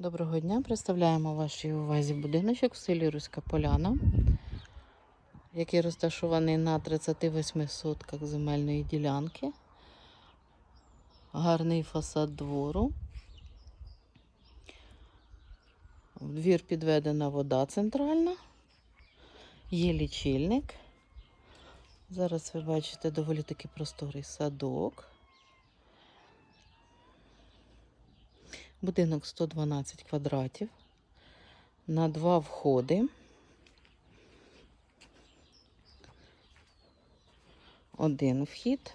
Доброго дня! Представляємо вашій увазі будиночок в селі Руська Поляна, який розташований на 38 сотках земельної ділянки. Гарний фасад двору. В двір підведена вода центральна. Є лічильник. Зараз ви бачите доволі таки просторий садок. Будинок 112 квадратів на два входи. Один вхід.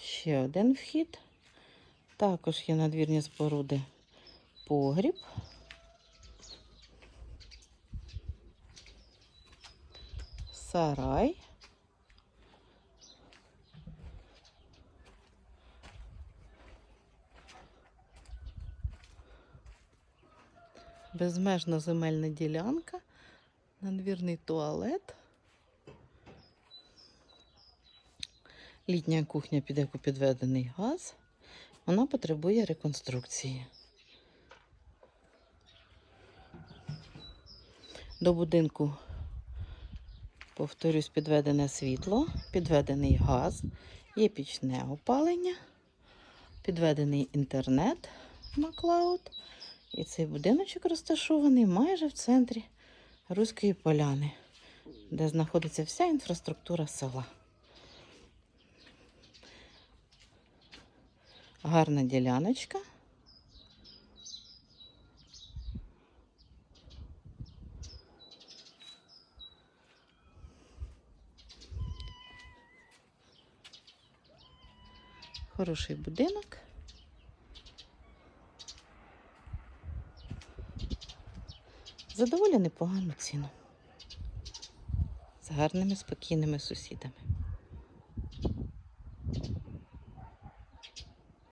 Ще один вхід. Також є надвірні споруди погріб. Сарай. Безмежна земельна ділянка, надвірний туалет. Літня кухня під яку підведений газ. Вона потребує реконструкції. До будинку Повторюсь, підведене світло, підведений газ, є пічне опалення, підведений інтернет Маклауд. І цей будиночок розташований майже в центрі Руської поляни, де знаходиться вся інфраструктура села. Гарна діляночка. Хороший будинок. За доволі непогану ціну. З гарними спокійними сусідами.